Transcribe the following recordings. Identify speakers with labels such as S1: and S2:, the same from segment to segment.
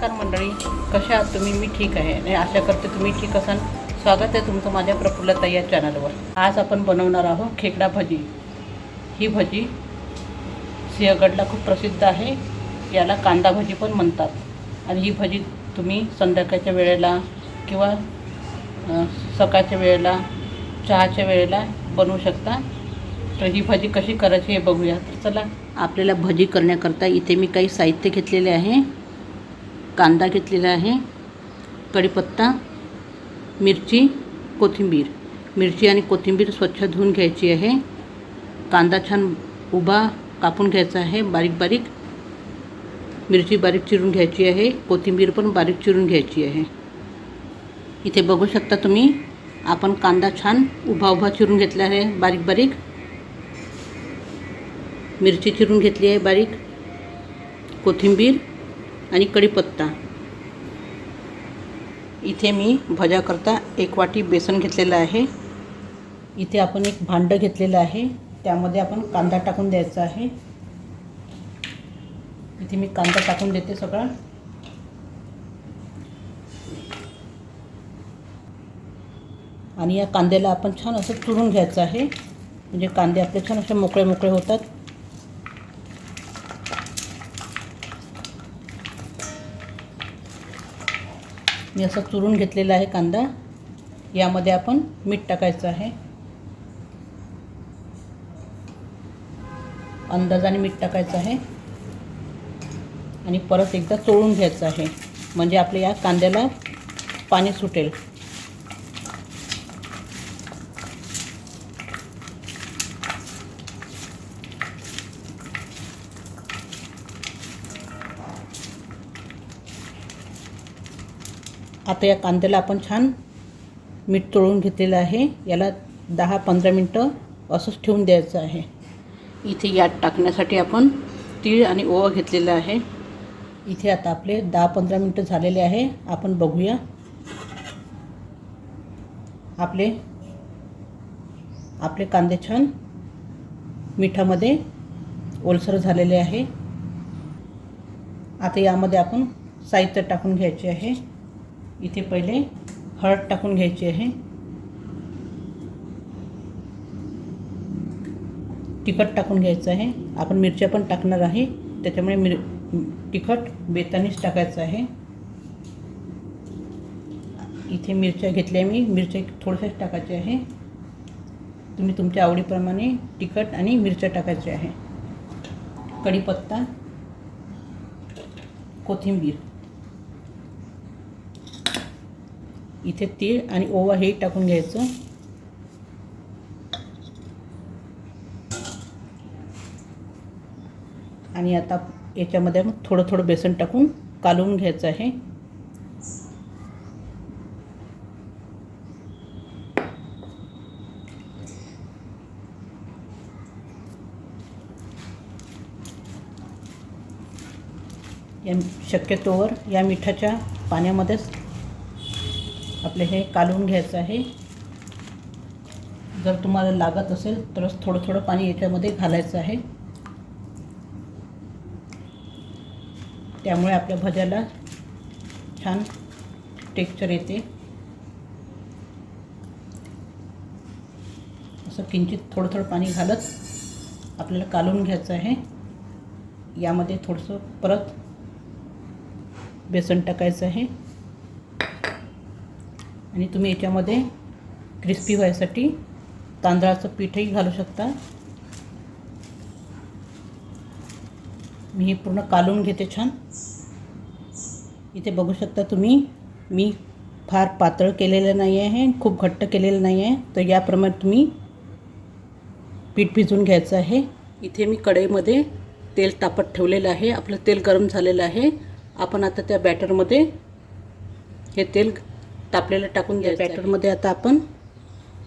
S1: नमस्कार मंडळी कशा आहात तुम्ही? मी ठीक आहे. आणि आशा करते तुम्ही ठीक असाल. स्वागत आहे तुमचं माझ्या प्रफुल्लता या चॅनलवर. आज आपण बनवणार आहोत खेकडा भजी. ही भजी सिंहगडला खूप प्रसिद्ध आहे. याला कांदा भजी पण म्हणतात. आणि ही भजी तुम्ही संध्याकाळच्या वेळेला किंवा सकाळच्या वेळेला चहाच्या वेळेला बनवू शकता. तर ही भजी कशी करायची हे बघूया. तर चला आपल्याला भजी करण्याकरता इथे मी काही साहित्य घेतलेले आहे. कांदा घेतलेला आहे कढीपत्ता मिरची कोथिंबीर. मिरची आणि कोथिंबीर स्वच्छ धुवून घ्यायची आहे. कांदा छान उभा कापून घ्यायचा आहे बारीक बारीक. मिरची बारीक चिरून घ्यायची आहे कोथिंबीर पण बारीक चिरून घ्यायची आहे. इथे बघू शकता तुम्ही आपण कांदा छान उभा उभा चिरून घेतला आहे बारीक बारीक. मिरची चिरून घेतली आहे बारीक. कोथिंबीर आणि कढीपत्ता. इथे मी भज्याकरता एक वाटी बेसन घेतलेलं आहे. इथे आपण एक भांडं घेतलेलं आहे. त्यामध्ये आपण कांदा टाकून द्यायचा आहे. इथे मी कांदा टाकून देते सगळा. आणि या कांद्याला आपण छान असं चुरून घ्यायचं आहे. म्हणजे कांदे आपले छान असे मोकळे मोकळे होतात. मी असं चुरून घेतलेला आहे कांदा. यामध्ये आपण मीठ टाकायचं आहे. अंदाजाने मीठ टाकायचं आहे. आणि परत एकदा चोळून घ्यायचं आहे. म्हणजे आपल्या या कांद्याला पाणी सुटेल. आता या कांद्याला आपण छान मीठ तोळून घेतलेलं आहे. याला दहा पंधरा मिनटं असंच ठेवून द्यायचं आहे. इथे यात टाकण्यासाठी आपण तीळ आणि ओवा घेतलेला आहे. इथे आता आपले दहा पंधरा मिनटं झालेले आहे. आपण बघूया. आपले आपले कांदे छान मिठामध्ये ओलसर झालेले आहे. आता यामध्ये आपण साहित्य टाकून घ्यायचे आहे. इथे पहिले हळद टाकून घ्यायची आहे. तिखट टाकून घ्यायचं आहे. आपण मिरच्या पण टाकणार आहे. त्याच्यामुळे मिर तिखट बेतानीच टाकायचं आहे. इथे मिरच्या घेतल्या मी. मिरच्या थोड्याशाच टाकायची आहे. तुम्ही तुमच्या आवडीप्रमाणे तिखट आणि मिरच्या टाकायच्या आहे. कढीपत्ता कोथिंबीर. इथे तीळ आणि ओवा हे टाकून घ्यायचं. आणि आता याच्यामध्ये मग थोडं थोडं बेसन टाकून कालवून घ्यायचं आहे. या शक्यतोवर या मिठाच्या पाण्यामध्येच आपले हे कालवून घ्यायचं आहे. जर तुम्हाला लागत असेल तरच थोडं थोडं पाणी याच्यामध्ये घालायचं आहे. त्यामुळे आपल्या भज्याला छान टेक्स्चर येते. असं किंचित थोडं थोडं पाणी घालत आपल्याला कालवून घ्यायचं आहे. यामध्ये थोडंसं परत बेसन टाकायचं आहे. आणि तुम्ही याच्यामध्ये क्रिस्पी व्हायसाठी तांदळाचं पीठही घालू शकता. मी हे पूर्ण कालून घेते छान. इथे बघू शकता तुम्ही मी फार पातळ केलेलं नाही आहे खूप घट्ट केलेलं नाही आहे तर याप्रमाणे तुम्ही पीठ भिजवून घ्यायचं आहे. इथे मी कढईमध्ये तेल तापत ठेवलेलं आहे. आपलं तेल गरम झालेलं आहे. आपण आता त्या बॅटरमध्ये हे तेल तापलेलं टाकून घ्यायचं बॅटरमध्ये आता आपण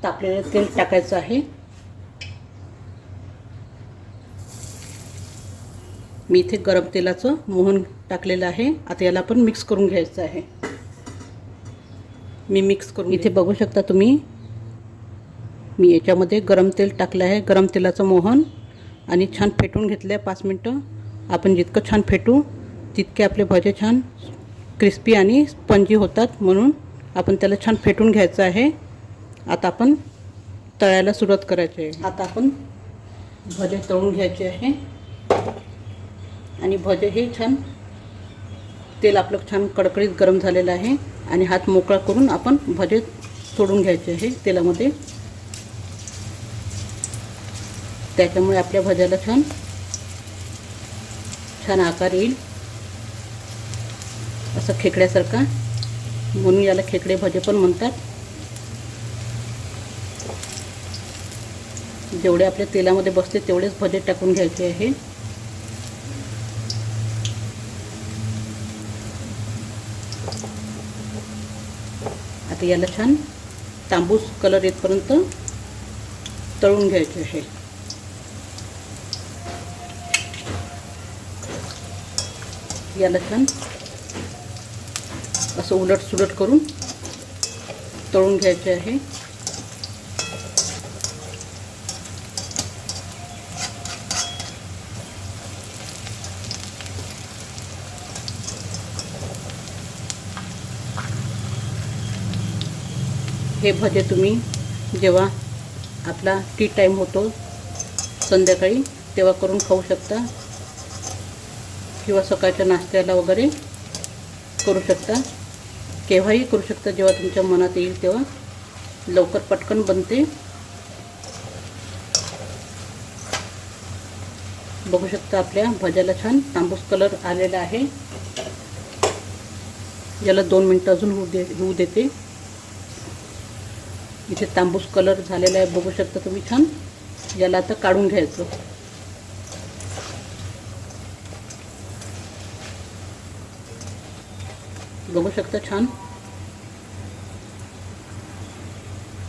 S1: तापलेलं तेल टाकायचं आहे. मी इथे गरम तेलाचं मोहन टाकलेलं आहे. आता याला आपण मिक्स करून घ्यायचं आहे. मी मिक्स करून इथे बघू शकता तुम्ही मी याच्यामध्ये गरम तेल टाकलं आहे. गरम तेलाचं मोहन आणि छान फेटून घेतलं आहे पाच मिनटं. आपण जितकं छान फेटू तितके आपले भजे छान क्रिस्पी आणि स्पंजी होतात म्हणून आपण त्याला छान फेटून घ्यायचं आहे. आता आपण तळायला सुरुवात करायची आहे. आता आपण भजे तळून घ्यायचे आहे. आणि भजे हे छान तेल आपलं छान कडकडीत गरम झालेलं आहे. आणि हात मोकळा करून आपण भजे सोडून घ्यायचे आहे तेलामध्ये. त्याच्यामुळे आपल्या भज्याला छान छान आकार येईल. असं खेकड्यासारखा म्हणून याला खेकडे भजे पण म्हणतात. जेवढे आपल्या तेलामध्ये बसते तेवढेच भजे टाकून घ्यायचे आहे. आता याला छान तांबूस कलर येतपर्यंत तळून घ्यायचे आहे. याला छान असं उलट सुलट करून तळून घ्यायचे आहे. हे भजे तुम्ही जेव्हा आपला टी टाईम होतो संध्याकाळी तेव्हा करून खाऊ शकता किंवा सकाळच्या नाश्त्याला वगैरे करू शकता. केव्हाही करू शकता जेव्हा तुमच्या मनात येईल तेव्हा. लवकर पटकन बनते. बघू शकता आपल्या भज्याला छान तांबूस कलर आलेला आहे. याला दोन मिनटं अजून होऊ दे होऊ देते. इथे तांबूस कलर झालेला आहे बघू शकता तुम्ही छान. याला आता काढून घ्यायचं. बघू शकता छान.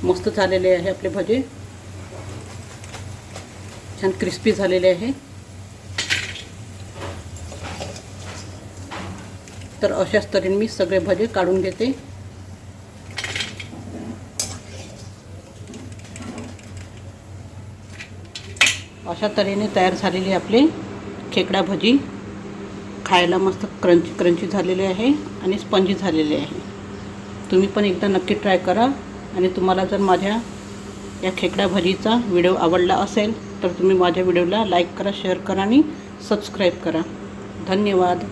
S1: मस्त झालेले आहे आपले भजे. छान क्रिस्पी झालेले आहे. तर अशाच तऱ्हेने मी सगळे भजे काढून घेते. अशा तऱ्हेने तयार झालेली आपले खेकडा भजी. खायला मस्त क्रंची क्रंची झालेले आहे आणि स्पंजी झालेले आहे. तुम्ही पण एकदा नक्की ट्राय करा आणि तुम्हाला जर माझ्या या खेकडा भजीचा व्हिडिओ आवडला असेल तर तुम्ही माझ्या व्हिडिओला लाईक करा शेअर करा आणि सबस्क्राईब करा. धन्यवाद.